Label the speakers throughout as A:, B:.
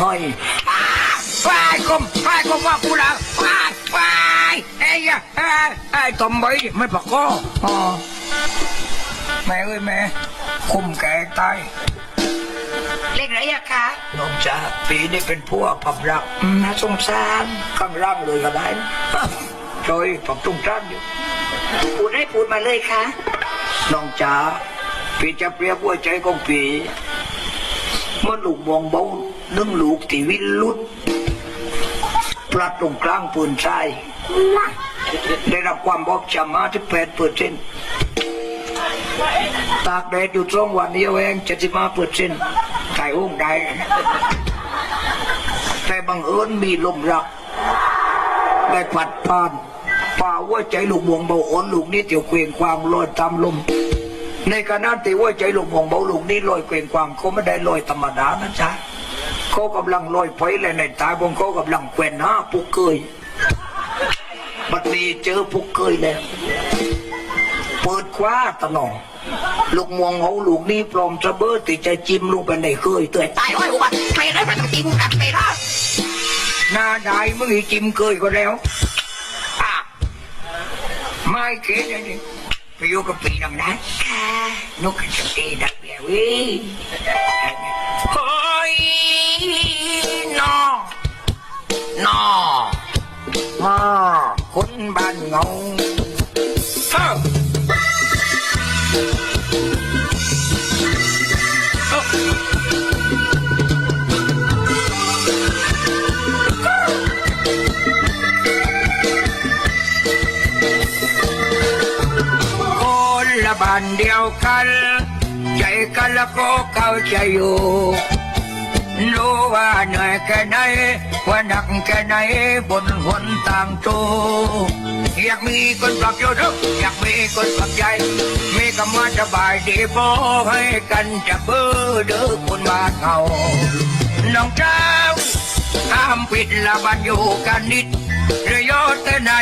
A: หน่อยอ้าไปกลมไปกลมว่ากูละไปไปไอ้ยะไอ้ไอ้ตอมไว้ไม่ปะก้ออ๋อแม่เอ้ยแม่คุมแก่ตาย
B: เล็กไรอะคะ
A: น้องจ๋าปีนี้เป็นพวกผับรักอืมน่าสงสารข้างร่างเลยก็ได้นะจอยผับตรงจ้านอยู่
B: พูดให้พูดมาเลยค่ะ
A: น้องจ๋าพี่จะเปรียบหัวใจของพี่เมื่อลูกมองเบา นึ่งลูกที่วินลุดพลัดตรงกลางปืนชาย ได้รับความบอบช้ำมาที่แปดเปอร์เซ็นต์ตากแดดอยู่ช่วงวันนี้เองเจ็ดสิบห้าเปอร์เซ็นต์ถ่ายห้องได้แต่บังเอิญมีลมรัก ได้ผัดผ่านป่าว่าใจลูกมวงเบาอ่อนลูกนี้เตียวเกวียงความลอยตามลม ในขณะที่ว่าใจลูกมวงเบาลูกนี้ลอยเกวียงความเขาไม่ได้ลอยธรรมดานะจ๊ะ เขากำลังลอยไฟเลยในตาบงเขากำลังแกว่นหน้าปุกเกยบัดนี้เจอปุกเกยแล้วเปิดคว้าตะหนองลูกมวงเขาลูกนี้ปลอมจะเบิดติดใจจิ้มลงไปในเคยเตือน
B: ตายร้อยอุบัติไปได้มันต้องตีมึงกันไปนะ
A: หน้าได้มึงอีจิ้มเคยก็แล้วอะไม่เขียนเลยนี่ไปอยู่กับปีดังนั้น
B: ค่ะ
A: นกกระจอกตีดักเบี้ยวิ คนบ้านเงาเอ้าเอ้าคนละบ้านเดียวกัน ใจกันแล้วก็เข้าใจอยู่ รู้ว่าเหนื่อยแค่ไหน ว่าหนักแค่ไหนบนหนต่างโตอยากมีคนปรับโยนอยากมีคนปรับใจ มีคำว่าสบายดีพอให้กันจะเบื่อเด้อคนบ้านเฮาน้องเจ้าห้ามปิดละบันอยู่กันนิดเรยอดแต่ไหน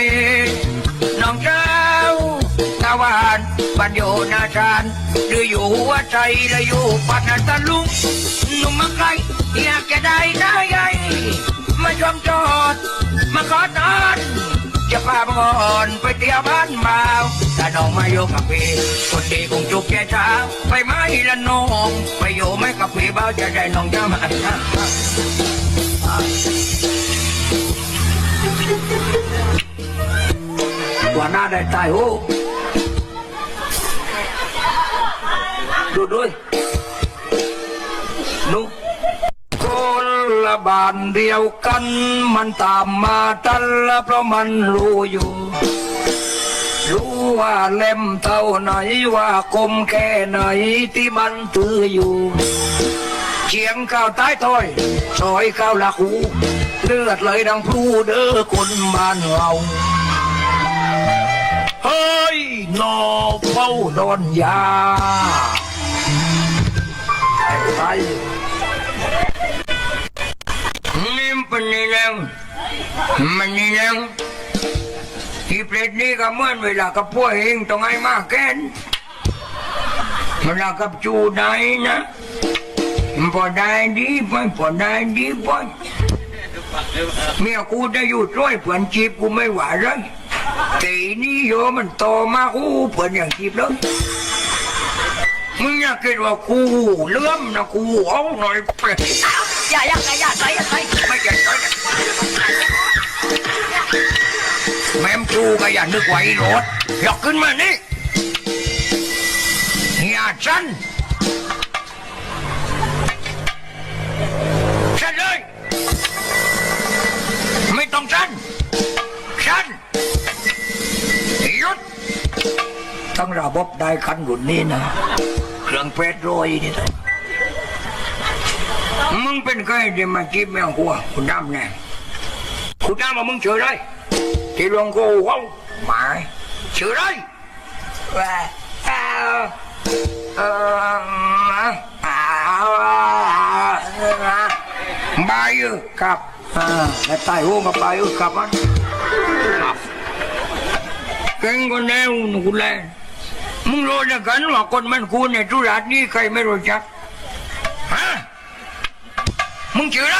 A: น้องเจ้าตะวันบันอยู่นาจานหรืออยู่หัวใจหรือยู่ปัตตาลุงนุ่มมาไกล อยากจะได้ได้ไงมาชมจอด มาขอนอน จะพาบังอ่อนไปเที่ยวบ้านเมาถ้าน้องมาอยู่กับพี่คนดีคงจุกแก่เช้าไปไหมละน้องไปอยู่ไหมกับพี่เบาจะได้น้องจะมาว่าหน้าได้ตายโอ้ดูด้วย ละบานเดียวกัน มันตามมาทันละเพราะมันรู้อยู่ รู้ว่าเล่มเท่าไหนว่าคมแค่ไหนที่มันตืออยู่เชียงข้าวใต้ถ้อยซอยข้าวละหูเลือดเลยดังพลูเด้อคนบ้านเราเฮ้ยนอเฝ้าโดนยา มันนี่แล้วที่เปรตนี่ก็เหมือนเวลากับพวกเองต้องให้มากแก่นเวลากับจูได้นะมันพอได้ดีไปพอได้ดีไปเมียกูได้อยู่ช่วยเพื่อนจีบกูไม่ไหวเลยแต่นี่โยมันโตมากูเพื่อนอย่างจีบเลยมึงอยากคิดว่ากูเลื่อมนะกูเอาหน่อยเปรต
B: อย่าอย่าอย่าอย่าอย่าอย่า
A: ไม่ใช่ใช่ แม่มจูก็อย่านึกไว้รถยกขึ้นมานี่อย่าชันชันเลย ไม่ต้องชันชันหยุดทั้งระบบได้คันรุ่นนี้นะ เครื่องเพชรโรยนี่นะมึงเป็นใครที่มาจีบแมวกูอะคุณดำแน่คุณดำมามึงเฉยเลย ที่หลวงกูเขาหมายเฉยเลยว่าเออเอออบายอยู่ครับอ่าแล้วตายหัวมาบายอยู่ครับมันครับเก่งกว่าแนวหนูแลมึงรู้นะกันว่าคนมันกูในธุระนี้ใครไม่รู้จัก ฮะ มึงชื่ออะไร